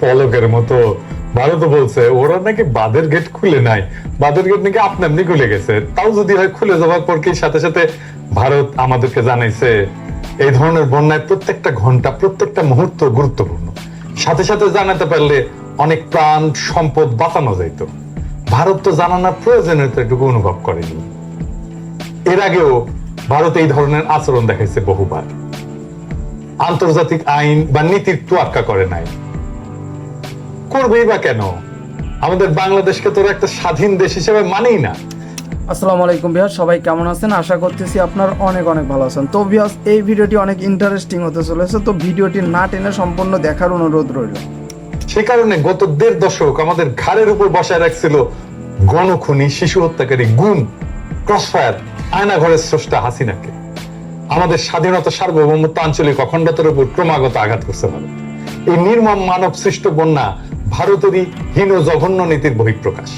পলকের মতো। ভারত বলছে, ওরা নাকি বাঁধের গেট খুলে নাই। বাঁধের গেট নাকি আপনি আপনি খুলে গেছে। তাও যদি হয় খুলে যাওয়ার পর কি সাথে সাথে ভারত আমাদেরকে জানাইছে? এই ধরনের বন্যায় প্রত্যেকটা ঘণ্টা, প্রত্যেকটা মুহূর্ত গুরুত্বপূর্ণ। সাথে সাথে জানাতে পারলে অনেক প্রাণ সম্পদ বাঁচানো যাইত। ভারত তো জানানোর প্রয়োজনীয়তা এটুকু অনুভব করেনি। এর আগেও ভারত এই ধরনের আচরণ দেখাইছে বহুবার। আন্তর্জাতিক আইন বা নীতির তোয়াক্কা করে নাই। করবেই বা কেন? আমাদের বাংলাদেশকে তোর একটা স্বাধীন দেশ হিসেবে মানেই না। আসসালামু আলাইকুম বিহার সবাই কেমন আছেন? আশা করতেছি আপনার অনেক অনেক ভালো আছেন। তো বিহাস এই ভিডিওটি অনেক ইন্টারেস্টিং হতে চলেছে তো ভিডিওটি না টেনে সম্পূর্ণ দেখার অনুরোধ রইল। সে কারণে গত দেড় দশক আমাদের ঘাড়ের উপর বসায় রাখছিল গণখুনি শিশু হত্যাকারী গুম ক্রসফায়ার আয়না ঘরের স্রষ্টা হাসিনাকে। আমাদের স্বাধীনতা সার্বভৌমত্ব আঞ্চলিক অখণ্ডতার উপর ক্রমাগত আঘাত করছে ভারত। এই নির্মম মানব সৃষ্ট বন্যা ভারতেরই হীন জঘন্য নীতির বহিঃপ্রকাশ।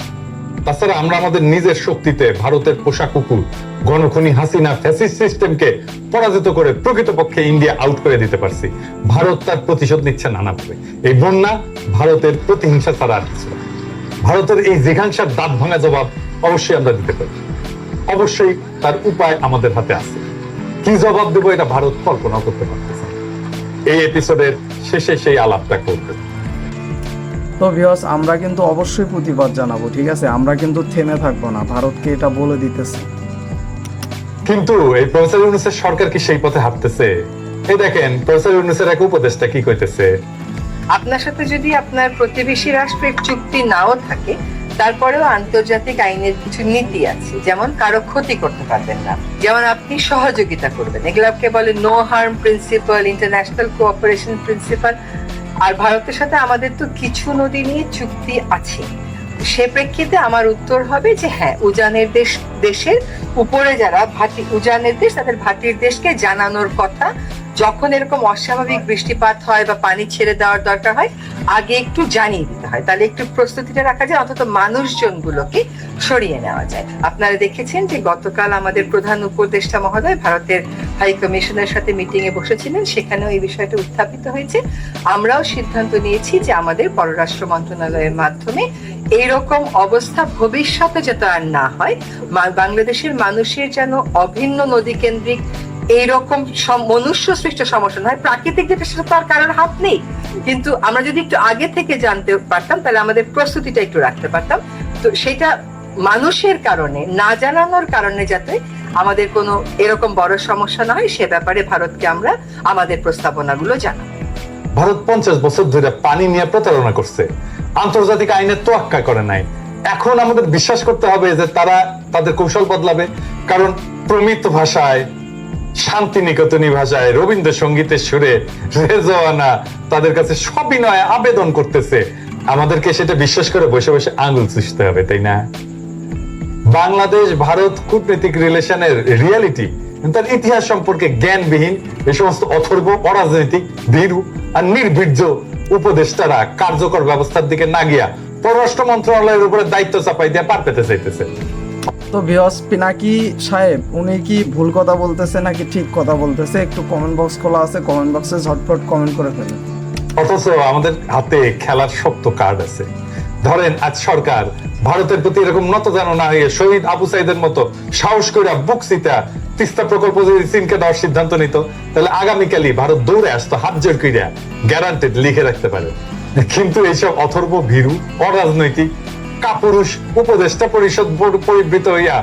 তাছাড়া আমরা আমাদের নিজের শক্তিতে ভারতের পোশাক কুকুর, গণখনি হাসিনা ফ্যাসিস্ট সিস্টেমকে পরাজিত করে প্রকৃতপক্ষে ইন্ডিয়া আউট করে দিতে পারছি। ভারত তার প্রতিশোধ নিচ্ছে নানাভাবে। এই বন্যা ভারতের প্রতিহিংসা ছাড়া আর ভারতের এই জিঘাংসার দাঁত ভাঙা জবাব অবশ্যই আমরা দিতে পারি। অবশ্যই তার উপায় আমাদের হাতে আছে। কি জবাব দেবো এটা ভারত কল্পনা করতে পারতেছে এই এপিসোডের শেষে সেই আলাপটা করবে। তো বিহাস আমরা কিন্তু অবশ্যই প্রতিবাদ জানাব ঠিক আছে? আমরা কিন্তু থেমে থাকব না ভারতকে এটা বলে দিতেছি। কিন্তু এই প্রফেসর ইউনুসের সরকার কি সেই পথে হাঁটতেছে? এই দেখেন প্রফেসর ইউনুসের এক উপদেশটা কি কইতেছে? আপনার সাথে যদি আপনার প্রতিবেশী রাষ্ট্রের চুক্তি নাও থাকে তারপরেও আন্তর্জাতিক আইনের কিছু নীতি আছে যেমন কারও ক্ষতি করতে পারবেন না। যেমন আপনি সহযোগিতা করবেন। এগুলোকে বলে no harm principal international cooperation principal আর ভারতের সাথে আমাদের তো কিছু নদী নিয়ে চুক্তি আছে। সে প্রেক্ষিতে আমার উত্তর হবে যে হ্যাঁ উজানের দেশ, দেশের উপরে যারা ভাটি, উজানের দেশ তাদের ভাটির দেশকে জানানোর কথা যখন এরকম অস্বাভাবিক বৃষ্টিপাত হয় বা পানি ছেড়ে দেওয়ার দরকার হয়, আগে একটু জানিয়ে দিতে হয়। তাহলে একটু প্রস্তুতিটা রাখা যায়, অন্তত মানুষজনগুলোকে সরিয়ে নেওয়া যায়। আপনারা দেখেছেন যে গতকাল আমাদের প্রধান উপদেষ্টা মহোদয় ভারতের হাই কমিশনের সাথে মিটিং এ বসেছিলেন। সেখানেও এই বিষয়টা উত্থাপিত হয়েছে। আমরাও সিদ্ধান্ত নিয়েছি যে আমাদের পররাষ্ট্র মন্ত্রণালয়ের মাধ্যমে এইরকম অবস্থা ভবিষ্যতে যাতে আর না হয় বাংলাদেশের মানুষের যেন অভিন্ন নদী কেন্দ্রিক এইরকম মনুষ্য সৃষ্ট সমস্যা নয়। প্রাকৃতিক যেটা, সেটা তো আর কারোর হাত নেই। কিন্তু আমরা যদি একটু আগে থেকে জানতে পারতাম, তাহলে আমাদের প্রস্তুতিটা একটু রাখতে পারতাম। তো সেটা মানুষের কারণে, না জানানোর কারণে যাতে আমাদের কোনো এরকম বড় সমস্যা না হয়, সে ব্যাপারে ভারতকে আমরা আমাদের প্রস্তাবনাগুলো জানাব। ভারত পঞ্চাশ বছর ধরে পানি নিয়ে প্রতারণা করছে। আন্তর্জাতিক আইনের তোয়াক্কা করে নাই। এখন আমাদের বিশ্বাস করতে হবে যে তারা তাদের কৌশল বদলাবে। কারণ প্রমিত ভাষায় শান্তি নিকেতনী ভাষায় রবীন্দ্রসঙ্গীতের সুরে রেজওয়ানা তাদের কাছে সবিনয় আবেদন করতেছে। আমাদেরকে সেটা বিশ্বাস করে বসে বসে আঙুল চুষতে হবে, তাই না? বাংলাদেশ, ভারত কূটনৈতিক রিলেশনের রিয়ালিটি, তার ইতিহাস সম্পর্কে জ্ঞানবিহীন এই সমস্ত অথর্ব, অরাজনৈতিক, ভীরু আর নির্বীর্য উপদেষ্টারা কার্যকর ব্যবস্থার দিকে না গিয়া পররাষ্ট্র মন্ত্রণালয়ের উপরে দায়িত্ব চাপাই দিয়ে পার পেতে চাইতেছে। তো বিহাস পিনাকি সাহেব, উনি কি ভুল কথা বলতেছে নাকি ঠিক কথা বলতেছে? একটু কমেন্ট বক্স খোলা আছে কমেন্ট বক্সে ঝটপট কমেন্ট করে ফেলেন। অথচ আমাদের হাতে খেলার শক্ত কার্ড আছে। ধরেন, আজ সরকার ভারতের প্রতি এরকম নত যেন না হয়ে শহীদ আবু সাইদের মতো সাহস করে বুক সিতা তিস্তা প্রকল্প যদি চীনকে দেওয়ার সিদ্ধান্ত নিত, তাহলে আগামীকালই ভারত দৌড়ে আসতো, হাত জোর কইরা গ্যারান্টেড লিখে রাখতে পারে। কিন্তু এইসব অথর্ব ভীরু, অরাজনৈতিক কাপুরুষ উপদেষ্টা পরিষদ বোর্ড পরিবৃত হইয়া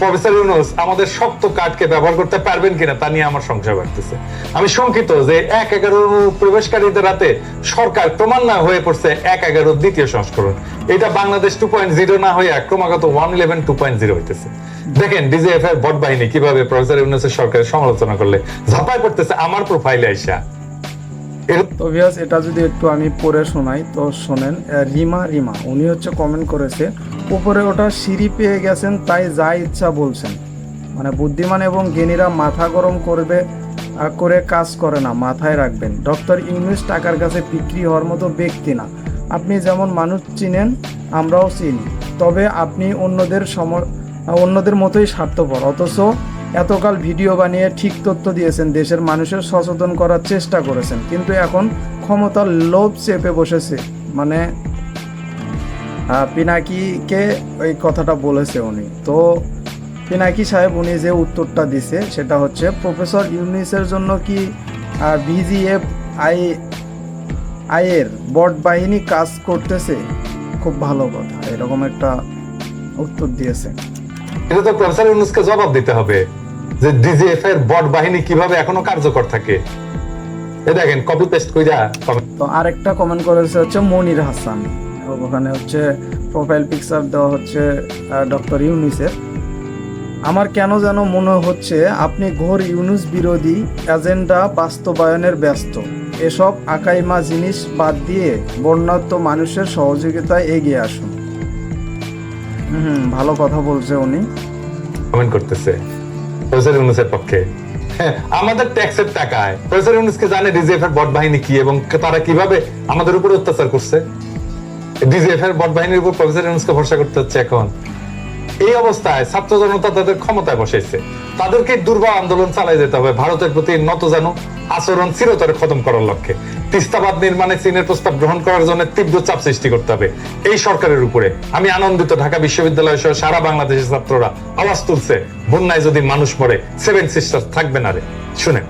প্রফেসর ইউনুস, আমাদের শক্ত কার্ডকে ব্যবহার করতে পারবেন কিনা তা নিয়ে আমার সংশয় বাড়তেছে। আমি শঙ্কিত যে এক এগারো প্রবেশকারীদের রাতে সরকার ক্রমান্বয়ে হয়ে পড়ছে এক এগারো দ্বিতীয় সংস্করণ। এটা বাংলাদেশ টু পয়েন্ট জিরো না হয়ে ক্রমাগত one eleven two point zero হইতেছে। দেখেন, ডিজিএফ এর বট বাহিনী কীভাবে প্রফেসর ইউনুসের সরকারের সমালোচনা করলে ঝাঁপায় পড়তেছে আমার প্রোফাইলে আইসা। তো এটা যদি একটু আমি পড়ে শোনাই, তো শোনেন রিমা রিমা, উনি হচ্ছে কমেন্ট করেছে, উপরে ওটা সিঁড়ি পেয়ে গেছেন, তাই যা ইচ্ছা বলছেন। মানে বুদ্ধিমান এবং জ্ঞানীরা মাথা গরম করবে করে কাজ করে না, মাথায় রাখবেন। ডক্টর ইংলিশ টাকার কাছে বিক্রি হওয়ার মতো ব্যক্তি না। আপনি যেমন মানুষ চিনেন, আমরাও চিনি। তবে আপনি অন্যদের সম অন্যদের মতোই স্বার্থপর। অথচ এতকাল ভিডিও বানিয়ে ঠিক তথ্য দিয়েছেন, দেশের মানুষের সচেতন করার চেষ্টা করেছেন। কিন্তু এখন ক্ষমতার লোভ চেপে বসেছে। মানে পিনাকিকে ওই কথাটা বলেছে উনি। তো, পিনাকি সাহেব উনি যে উত্তরটা দিছে, সেটা হচ্ছে, প্রফেসর ইউনিসের জন্য কি বিজিএফ আই, আইয়ের বট বাহিনী কাজ করতেছে? খুব ভালো কথা, এরকম একটা উত্তর দিয়েছে। এটা তো প্রফেসর ইউনুসকে জবাব দিতে হবে। যে ডিজিএফ এর বট বাহিনী কীভাবে এখনও কার্যকর থাকে? এ দেখেন কপি পেস্ট কইরা তো আরেকটা কমেন্ট করেছে হচ্ছে মনির হাসান। ওখানে হচ্ছে প্রোফাইল পিকচার দেওয়া হচ্ছে ডক্টর ইউনিসের। আমার কেন যেন মনে হচ্ছে আপনি ঘোর ইউনুস বিরোধী এজেন্ডা বাস্তবায়নের ব্যস্ত। এসব আকাইমা জিনিস বাদ দিয়ে বন্যাত্ম মানুষের সহযোগিতায় এগিয়ে আসুন। হুম ভালো কথা বলছে উনি। কমেন্ট করতেছে। প্রফেসর ইউনুসের পক্ষে। হ্যাঁ, আমাদের ট্যাক্সের টাকায়। প্রফেসর ইউনুসকে জানে ডিজিএফ এর বট বাহিনী কি এবং তারা কীভাবে আমাদের উপর অত্যাচার করছে। ডিজিএফ এর বট বাহিনীর উপর প্রফেসর ইউনুসকে ভরসা করতে হচ্ছে এখন। এই অবস্থায় ছাত্র জনতা তাদের ক্ষমতায় বসেছে। তাদেরকে দুর্বল আন্দোলন চালাই যেতে হবে। ভারতের প্রতি নত জানু, আচরণ চিরতরে খতম করার লক্ষ্যে। তিস্তাবাদ নির্মাণে চীনের প্রস্তাব গ্রহণ করার জন্য তীব্র চাপ সৃষ্টি করতে হবে। এই সরকারের উপরে। আমি আনন্দিত ঢাকা বিশ্ববিদ্যালয় সহ সারা বাংলাদেশের ছাত্ররা আওয়াজ তুলছে, বন্যায় যদি মানুষ মরে সেভেন সিস্টার থাকবে না রে। শুনেন।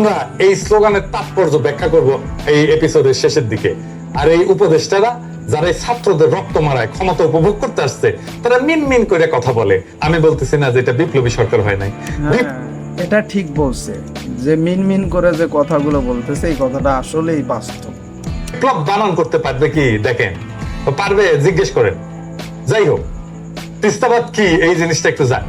আমরা এই স্লোগানের তাৎপর্য ব্যাখ্যা করব এই এপিসোডের শেষের দিকে। আর এই উপদেষ্টারা যারা এই ছাত্রদের রক্ত মারায় ক্ষমতা উপভোগ করতে আসছে তারা মিন মিন করে কথা বলে। আমি বলতেছি না যে এটা বিপ্লবী সরকার হয় নাই। হ্যাঁ এটা ঠিক বলছে। যে মিন মিন করে যে কথাগুলো বলতেছে এই কথাটা আসলেই বাস্তব। বিপ্লব বানান করতে পারবে কি? দেখেন তো পারবে জিজ্ঞেস করেন। যাই হোক তিস্তাবাদ কি? এই জিনিসটা একটু জান।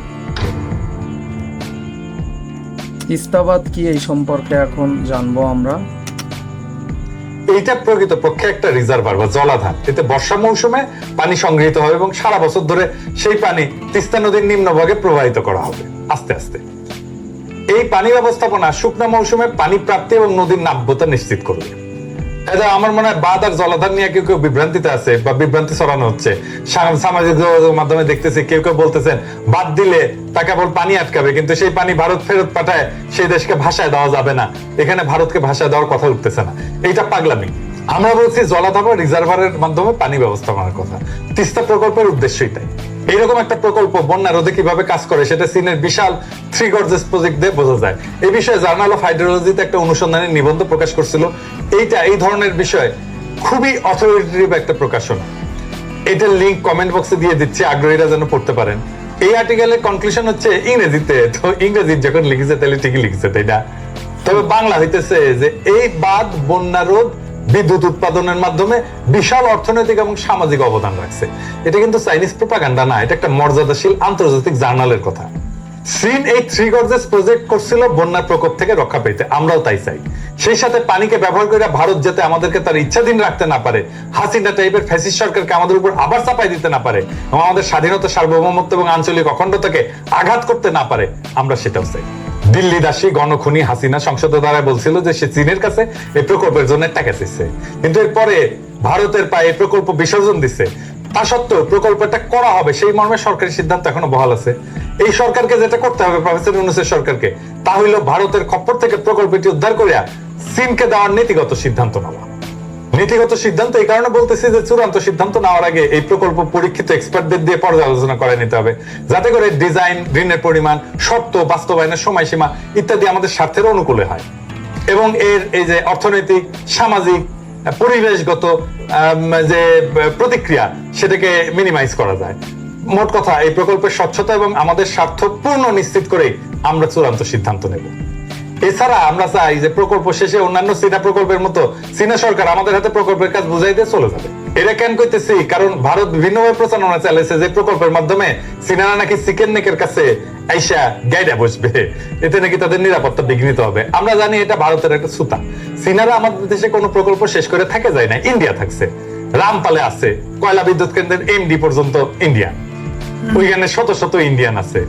তিস্তাবাদ কি এই সম্পর্কে এখন জানব আমরা? এইটা প্রকৃত পক্ষে একটা রিজার্ভার বা জলাধার। এতে বর্ষা মৌসুমে পানি সংগৃহীত হবে এবং সারা বছর ধরে সেই পানি তিস্তা নদীর নিম্নভাগে প্রবাহিত করা হবে। আস্তে আস্তে। এই পানি ব্যবস্থাপনা শুকনা মৌসুমে পানি প্রাপ্তি এবং নদীর নাব্যতা নিশ্চিত করবে। এটা আমার মনে হয় বাদ আর জলাধার নিয়ে কেউ কেউ বিভ্রান্তিতে আছে বা বিভ্রান্তি ছড়ানো হচ্ছে। সামাজিক যোগাযোগের মাধ্যমে দেখতেছি, কেউ কেউ বলতেছেন, বাদ দিলে তা কেবল পানি আটকাবে, কিন্তু সেই পানি ভারত ফেরত পাঠায়, সেই দেশকে ভাষায় দেওয়া যাবে না। এখানে ভারতকে ভাষায় দেওয়ার কথা উঠতেছে না। এইটা পাগলামি। আমরা বলছি জলাধার রিজার্ভারের মাধ্যমে পানি ব্যবস্থাপনার কথা। তিস্তা প্রকল্পের উদ্দেশ্যই তাই এইরকম একটা প্রকল্প বন্যা রোধে কীভাবে কাজ করে, সেটা চীনের বিশাল থ্রি গর্জেস প্রজেক্ট দিয়ে বোঝা যায়। এই বিষয়ে জার্নাল অফ হাইড্রোলজিতে একটা অনুসন্ধানী নিবন্ধ প্রকাশ করছিল। এইটা, এই ধরনের বিষয় খুবই অথরিটেটিভ একটা প্রকাশনা। এটার লিংক কমেন্ট বক্সে দিয়ে দিচ্ছি, আগ্রহীরা যেন পড়তে পারেন। এই আর্টিকেলের কনক্লুশন হচ্ছে ইংরেজিতে, তো ইংরেজি যখন লিখেছে তাহলে ঠিকই লিখেছে, তাই না? তবে বাংলা হইতেছে যে, এই বাদ বন্যা রোধ বিদ্যুৎ উৎপাদনের মাধ্যমে বিশাল অর্থনৈতিক এবং সামাজিক অবদান রাখছে। এটা কিন্তু চাইনিজ প্রোপাগান্ডা না, এটা একটা মর্যাদাশীল আন্তর্জাতিক জার্নালের কথা। চীন এই থ্রি গর্জেস প্রজেক্ট করছিল, বন্যার প্রকোপ থেকে রক্ষা পেতে। আমরাও তাই চাই। সেই সাথে পানিকে ব্যবহার করে ভারত যাতে আমাদেরকে তার ইচ্ছাধীন রাখতে না পারে, হাসিনা টাইপের ফ্যাসিস্ট সরকারকে আমাদের উপর আবার চাপাই দিতে না পারে, এবং আমাদের স্বাধীনতা সার্বভৌমত্ব এবং আঞ্চলিক অখণ্ডতাকে আঘাত করতে না পারে, আমরা সেটাও চাই। দিল্লি দাসী গণখুনি হাসিনা সংসদ দ্বারা বলছিল যে সে চীনের কাছে এই প্রকল্পের জন্য টাকা কিন্তু এরপরে ভারতের পায়ে প্রকল্প বিসর্জন দিচ্ছে তা সত্ত্বেও প্রকল্পটা করা হবে সেই মর্মে সরকারি সিদ্ধান্ত এখনও বহাল আছে। এই সরকারকে যেটা করতে হবে প্রফেসর ইউনুসের সরকারকে, তা হইল ভারতের খপ্পর থেকে প্রকল্পটি উদ্ধার করিয়া চীনকে দেওয়ার নীতিগত সিদ্ধান্ত নেওয়া। নীতিগত সিদ্ধান্ত, এই কারণে বলতেছি যে চূড়ান্ত সিদ্ধান্ত নেওয়ার আগে এই প্রকল্প পরীক্ষিত এক্সপার্টদের দিয়ে পর্যালোচনা করে নিতে হবে। যাতে করে ডিজাইন ঋণের পরিমাণ, শর্ত, বাস্তবায়নের সময়সীমা ইত্যাদি আমাদের স্বার্থের অনুকূলে হয়। এবং এর এই যে অর্থনৈতিক, সামাজিক, পরিবেশগত যে প্রতিক্রিয়া, সেটাকে মিনিমাইজ করা যায়। মোট কথা, এই প্রকল্পের স্বচ্ছতা এবং আমাদের স্বার্থ পূর্ণ নিশ্চিত করেই আমরা চূড়ান্ত সিদ্ধান্ত নেব। এছাড়া আমরা চাই যে প্রকল্প শেষে অন্যান্য চীনা প্রকল্পের মতো চীনা সরকার আমাদের হাতে প্রকল্পের কাজ বুঝাই দিয়ে চলে যাবে। এটা কেন কইতেছি কারণ ভারত বিভিন্নভাবে প্রচারণা চালাইছে যে প্রকল্পের মাধ্যমে চীনারা নাকি চিকেন নেকের কাছে আইসা গাইডা বসবে। এতে নাকি তাদের নিরাপত্তা বিঘ্নিত হবে। আমরা জানি এটা ভারতের একটা সুতা। চীনারা আমাদের দেশে কোনো প্রকল্প শেষ করে থাকে যায় না। ইন্ডিয়া থাকছে। রামপালে আছে। কয়লা বিদ্যুৎ কেন্দ্রের এমডি পর্যন্ত ইন্ডিয়া। ওইখানে শত শত ইন্ডিয়ান আছে।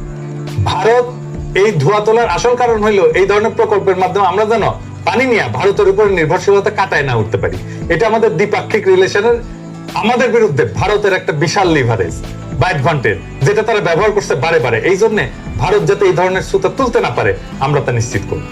ভারত এই ধোয়া তোলার আসল কারণ হইল এই ধরনের প্রকল্পের মাধ্যমে আমরা যেন পানি নিয়ে ভারতের উপর নির্ভরশীলতা কাটায় না উঠতে পারি। এটা আমাদের দ্বিপাক্ষিক রিলেশনের আমাদের বিরুদ্ধে ভারতের একটা বিশাল লিভারেজ বা অ্যাডভান্টেজ যেটা তারা ব্যবহার করছে বারে বারে। এই জন্য ভারত যাতে এই ধরনের সুতা তুলতে না পারে, আমরা তা নিশ্চিত করব।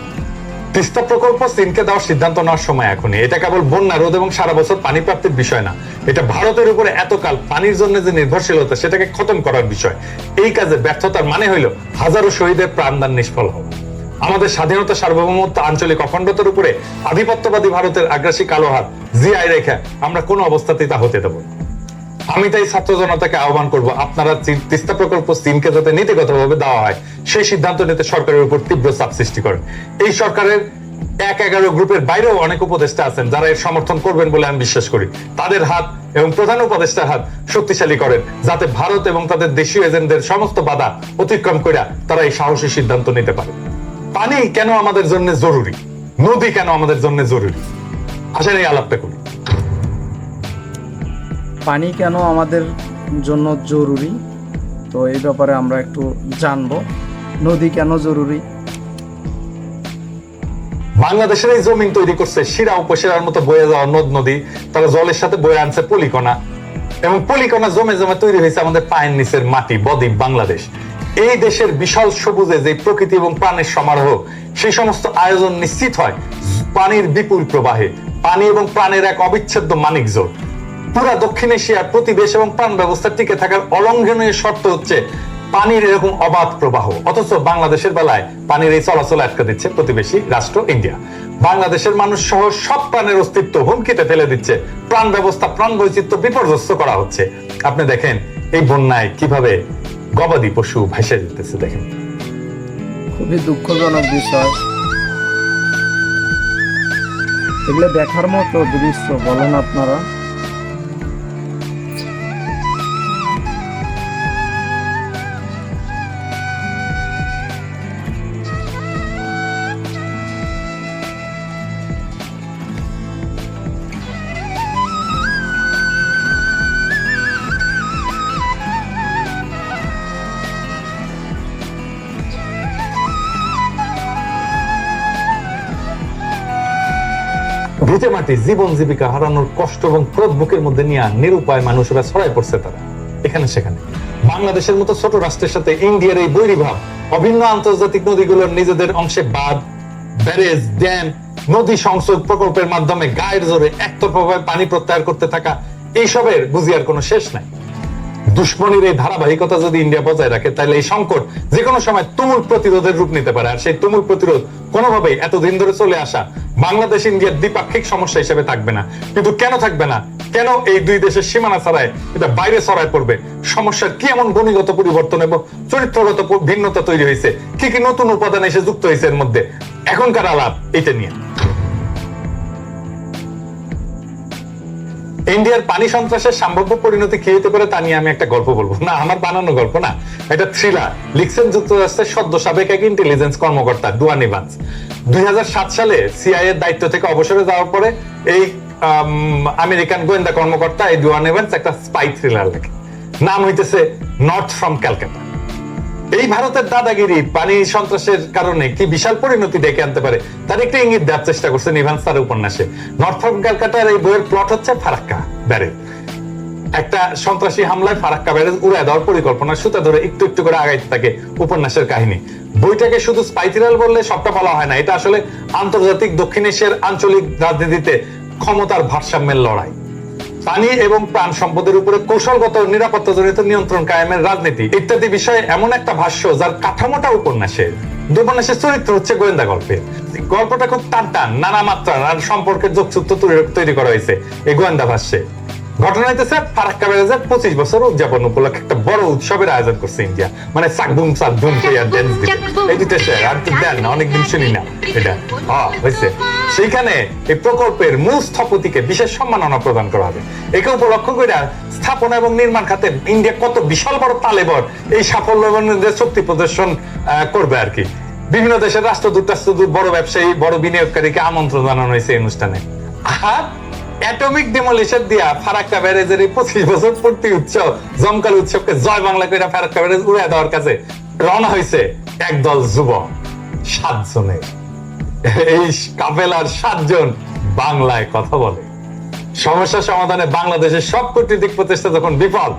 তিস্তা প্রকল্প চীনকে দেওয়ার সিদ্ধান্ত নেওয়ার সময় এখনই। এটা কেবল বন্যা রোধ এবং সারা বছর পানি প্রাপ্তির বিষয় না। এটা ভারতের উপরে এতকাল পানির জন্য যে নির্ভরশীলতা, সেটাকে খতম করার বিষয়। এই কাজে ব্যর্থতার মানে হইল হাজারো শহীদের প্রাণদান নিষ্ফল হওয়া। আমাদের স্বাধীনতা সার্বভৌমত্ব আঞ্চলিক অখণ্ডতার উপরে আধিপত্যবাদী ভারতের আগ্রাসী কালো হাত, জিআই রেখা, আমরা কোনো অবস্থাতেই তা হতে দেব। আমি তাই ছাত্র জনতাকে আহ্বান করব, আপনারা তিস্তা প্রকল্প চীনকে যাতে নীতিগতভাবে দেওয়া হয়, সেই সিদ্ধান্ত নিতে সরকারের উপর তীব্র চাপ সৃষ্টি করেন। এই সরকারের এক এগারো গ্রুপের বাইরেও অনেক উপদেষ্টা আছেন, যারা এর সমর্থন করবেন বলে আমি বিশ্বাস করি। তাদের হাত এবং প্রধান উপদেষ্টার হাত শক্তিশালী করেন, যাতে ভারত এবং তাদের দেশীয় এজেন্টদের সমস্ত বাধা অতিক্রম করে তারা এই সাহসী সিদ্ধান্ত নিতে পারে। পানি কেন আমাদের জন্য জরুরি? নদী কেন আমাদের জন্য জরুরি? আসেন এই আলাপটা করি। পানি কেন আমাদের জন্য জরুরি? তো এই ব্যাপারে আমরা একটু জানব। নদী কেন জরুরি? বাংলাদেশের এই জমিন তৈরি করছে শিরা উপশিরার মতো বয়ে যাওয়া নদ নদী, তারা জলের সাথে বয়ে আনছে পলিকণা। এবং পলিকণা জমে জমে তৈরি হয়েছে আমাদের পায়ের নিচের মাটি, বদ্বীপ বাংলাদেশ। এই দেশের বিশাল সবুজে যে প্রকৃতি এবং প্রাণের সমারোহ, সেই সমস্ত আয়োজন নিশ্চিত হয় পানির বিপুল প্রবাহে। পানি এবং প্রাণের এক অবিচ্ছেদ্য মানিক জোট পুরা দক্ষিণ এশিয়ার প্রতি দেশ এবং প্রাণ ব্যবস্থা টিকে থাকার অলঙ্ঘনীয় শর্ত হচ্ছে পানির এরকম অবাধ প্রবাহ। অথচ বাংলাদেশের বেলায় পানির এই চলাচল আটকে দিচ্ছে প্রতিবেশী রাষ্ট্র ইন্ডিয়া। বাংলাদেশের মানুষ সহ সব প্রাণের অস্তিত্ব হুমকিতে ফেলে দিচ্ছে। প্রাণ ব্যবস্থা, প্রাণ বৈচিত্র্য বিপর্যস্ত করা হচ্ছে। আপনি দেখেন এই বন্যায় কীভাবে গবাদি পশু ভেসে যেতেছে, দেখেন। খুবই দুঃখজনক বিষয়। এগুলো দেখার মতো দৃশ্য বলেন আপনারা। মাটি জীবন জীবিকা হারানোর কষ্ট এবং ক্রোধ বুকের মধ্যে নিয়ে নিরুপায় মানুষেরা ছড়াই পড়ছে তারা। এখানে সেখানে। বাংলাদেশের মতো ছোট রাষ্ট্রের সাথে ইন্ডিয়ার এই বৈরিভাব, অভিন্ন আন্তর্জাতিক নদীগুলোর নিজেদের অংশে বাঁধ, ব্যারেজ, ড্যাম, নদী সংযোগ প্রকল্পের মাধ্যমে গায়ের জোরে একতরফাভাবে পানি প্রত্যাহার করতে থাকা, এইসবের বুঝিয়ার কোনো শেষ নাই। দুশ্মনীর এই ধারাবাহিকতা যদি ইন্ডিয়া বজায় রাখে, তাহলে এই সংকট যে কোনো সময় তুমুল প্রতিরোধের রূপ নিতে পারে। আর সেই তুমুল প্রতিরোধ কোনোভাবেই এতদিন ধরে চলে আসা বাংলাদেশ, ইন্ডিয়ার দ্বিপাক্ষিক সমস্যা হিসেবে থাকবে না। কিন্তু কেন থাকবে না? কেন এই দুই দেশের সীমানা ছাড়ায় এটা বাইরে ছড়ায় পড়বে? সমস্যার কি এমন গুণীগত পরিবর্তন এবং চরিত্রগত ভিন্নতা তৈরি হয়েছে? কি কি নতুন উপাদান এসে যুক্ত হয়েছে এর মধ্যে? এখনকার আলাপ এটা নিয়ে। ইন্ডিয়ার পানি সন্ত্রাসের সম্ভাব্য পরিণতি কি হতে পারে তা নিয়ে আমি একটা গল্প বলব। না আমার বানানো গল্প না। এটা থ্রিলার লিখছেন যুক্তরাষ্ট্রের সদ্য সাবেক এক ইন্টেলিজেন্স কর্মকর্তা ডুয়ান ইভান্স। দুই সালে সিআই এর দায়িত্ব থেকে অবসরে যাওয়ার পরে এই আম, আমেরিকান গোয়েন্দা কর্মকর্তা এই ডুয়ান ইভান্স একটা স্পাই থ্রিলার লেখে। নাম হইতেছে নর্থ ফ্রম ক্যালকাটা এই ভারতের দাদাগিরি, পানি সন্ত্রাসের কারণে কি বিশাল পরিণতি ডেকে আনতে পারে, তার একটা ইঙ্গিত দেওয়ার চেষ্টা করছেন ইভান স্যার উপন্যাসে। নর্থ ক্যালকাটার এই বইয়ের প্লট হচ্ছে ফারাক্কা ব্যারেজ। একটা সন্ত্রাসী হামলায় ফারাক্কা ব্যারেজ উড়ায় দেওয়ার পরিকল্পনা সুতা ধরে একটু একটু করে আগাইতে থাকে উপন্যাসের কাহিনী। বইটাকে শুধু স্পাইথিরাল বললে সবটা বলা হয় না, এটা আসলে আন্তর্জাতিক দক্ষিণ এশিয়ার আঞ্চলিক রাজনীতিতে ক্ষমতার ভারসাম্যের লড়াই। পানি এবং প্রাণ সম্পদের উপরে কৌশলগত নিরাপত্তা নিরাপত্তাজনিত নিয়ন্ত্রণ কায়েমের রাজনীতি ইত্যাদি বিষয়ে এমন একটা ভাষ্য যার কাঠামোটা উপন্যাসের উপন্যাসের চরিত্র হচ্ছে গোয়েন্দা গল্পে গল্পটা খুব টান টান নানা মাত্রা নানা সম্পর্কের যোগসূত্র তৈরি- তৈরি করা হয়েছে এই গোয়েন্দা ভাষ্যে। ঘটনা হইতেছে ফারাক্কা ব্যারেজের পঁচিশ বছর উদযাপন উপলক্ষে একটা বড় উৎসবের আয়োজন করছে ইন্ডিয়া। মানে সাকবুম সাকবুম এই আর তো দেন অনেকদিন শুনি না এটা। হ্যাঁ হয়েছে। সেইখানে এই প্রকল্পের মূল স্থপতিকে বিশেষ সম্মাননা প্রদান করা হবে। একে উপলক্ষ করে স্থাপনা এবং নির্মাণ খাতে ইন্ডিয়া কত বিশাল বড় তালেবর এই সাফল্য এবং শক্তি প্রদর্শন করবে আর কি। বিভিন্ন দেশের রাষ্ট্রদূত রাষ্ট্রদূত, বড় ব্যবসায়ী, বড় বিনিয়োগকারীকে আমন্ত্রণ জানানো হয়েছে এই অনুষ্ঠানে। অ্যাটমিক ডেমোলিশন দিয়া ফারাক্কা ব্যারেজের এই পঁচিশ বছর পূর্তি উৎসব, জমকাল উৎসবকে জয় বাংলা করে ফারাক্কা ব্যারেজ উড়ে দেওয়ার কাছে রওনা হয়েছে একদল যুবক, সাতজনের। এই কাপেলার সাতজন বাংলায় কথা বলে। সমস্যা সমাধানে বাংলাদেশের সব কূটনৈতিক প্রচেষ্টা যখন বিফল,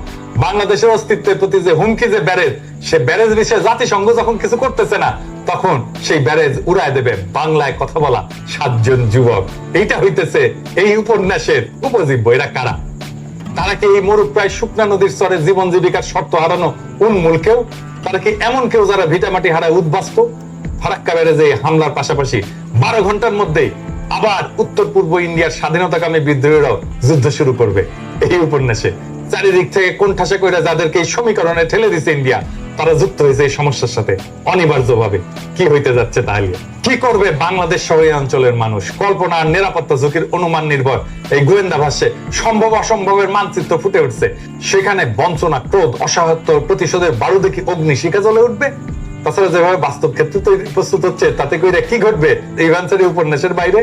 বাংলাদেশের অস্তিত্বের প্রতি যে হুমকি, যে ব্যারেজ, সে ব্যারেজ বিষয়ে জাতিসংঘ যখন কিছু করতেছে না, তখন সেই ব্যারেজ উড়ায় দেবে বাংলায় কথা বলা সাতজন যুবক। এইটা হইতেছে এই উপন্যাসের উপজীব্য। এরা কারা? তারা কি এই মরুক প্রায় শুকনা নদীর স্তরে জীবন জীবিকার শর্ত হারানো উন্মূল কেউ? তারা কি এমন কেউ যারা ভিটামাটি হারায় উদ্বাস্ত? ফারাক্কা ব্যারেজে হামলার পাশাপাশি বারো ঘণ্টার মধ্যেই আবার উত্তর পূর্ব ইন্ডিয়ার স্বাধীনতাকামী বিদ্রোহীরাও যুদ্ধ শুরু করবে। এই উপন্যাসে। চারিদিক থেকে কোণঠাসা করে যাদেরকে এই সমীকরণে ঠেলে দিছে ইন্ডিয়া, তারা যুক্ত হয়েছে এই সমস্যার সাথে। অনিবার্যভাবে। কি হইতে যাচ্ছে তাহলে? কি করবে বাংলাদেশ সহ এই অঞ্চলের মানুষ? কল্পনা নিরাপত্তা ঝুঁকির অনুমান নির্ভর। এই গোয়েন্দা ভাষ্যে সম্ভব অসম্ভবের মানচিত্র ফুটে উঠছে। সেখানে বঞ্চনা, ক্রোধ, অসহায়ত্ব, প্রতিশোধের বারুদে কি অগ্নি শিখা জ্বলে উঠবে? তাছাড়া যেভাবে বাস্তব ক্ষেত্রে তৈরি প্রস্তুত হচ্ছে, তাতে করে কি ঘটবে? এই ভান্সারি উপন্যাসের বাইরে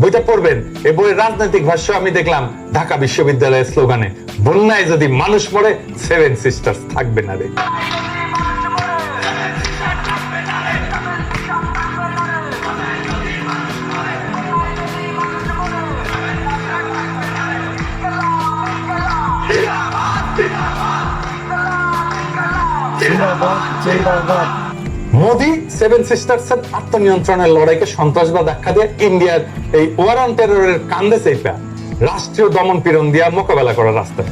বইটা পড়বেন। এই বইয়ের রাজনৈতিক ভাষ্য আমি দেখলাম ঢাকা বিশ্ববিদ্যালয়ের স্লোগানে, বন্যায় যদি মানুষ মরে সেভেন সিস্টার্স থাকবে না রে। জিন্দাবাদ জিন্দাবাদ। মোদি সেভেন সিস্টার্স এর আত্মনিয়ন্ত্রণের লড়াইকে সন্ত্রাসবাদ আখ্যা দিয়ে ইন্ডিয়ার এই ওয়ার অন কান্দে চেপা রাষ্ট্রীয় দমন পীড়ন দিয়া মোকাবেলা করার রাস্তা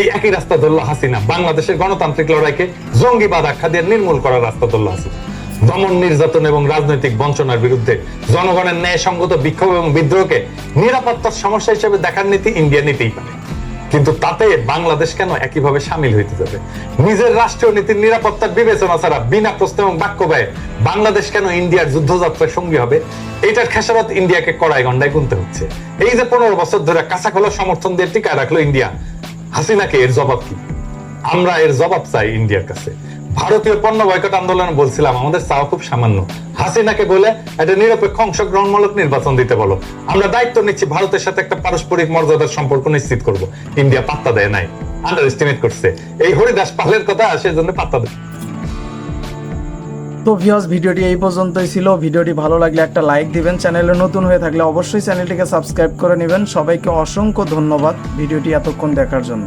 এই একই রাস্তা ধরলো হাসিনা। বাংলাদেশের গণতান্ত্রিক লড়াইকে জঙ্গিবাদ আখ্যা দিয়ে নির্মূল করার রাস্তা ধরলো হাসিনা। দমন নির্যাতন এবং রাজনৈতিক বঞ্চনার বিরুদ্ধে জনগণের ন্যায়সঙ্গত বিক্ষোভ এবং বিদ্রোহকে নিরাপত্তার সমস্যা হিসেবে দেখার নীতি ইন্ডিয়া নিতেই পারে। কিন্তু তাতে বাংলাদেশ কেন একইভাবে সামিল হইতে যাবে? নিজের রাষ্ট্রীয় নীতির নিরাপত্তার বিবেচনা ছাড়া বিনা প্রশ্ন এবং বাক্য ব্যয় বাংলাদেশ কেন ইন্ডিয়ার যুদ্ধযাত্রার সঙ্গী হবে? এটার খেসারত ইন্ডিয়াকে কড়াই গন্ডায় গুনতে হচ্ছে। এই যে পনেরো বছর ধরে কাঁচা খোলা সমর্থন দিয়ে টিকায় রাখল ইন্ডিয়া, হাসিনাকে এর জবাব কি? আমরা এর জবাব চাই ইন্ডিয়ার কাছে। ভারতীয় পণ্য বয়কট আন্দোলন বলছিলাম, আমাদের চাওয়া খুব সামান্য। হাসিনাকে বলে একটা নিরপেক্ষ অংশগ্রহণমূলক নির্বাচন দিতে বলো। আমরা দায়িত্ব নিচ্ছি ভারতের সাথে একটা পারস্পরিক মর্যাদার সম্পর্ক নিশ্চিত করব। ইন্ডিয়া পাত্তা দেয় নাই আন্ডার এস্টিমেট করছে। এই হরিদাস পালের কথা সেজন্য পাত্তা দেয়। তো ভিউয়ার্স ভিডিওটি এই পর্যন্তই ছিল। ভিডিওটি ভালো লাগলে একটা লাইক দিবেন। চ্যানেলে নতুন হয়ে থাকলে অবশ্যই চ্যানেলটিকে সাবস্ক্রাইব করে নেবেন। সবাইকে অসংখ্য ধন্যবাদ ভিডিওটি এতক্ষণ দেখার জন্য।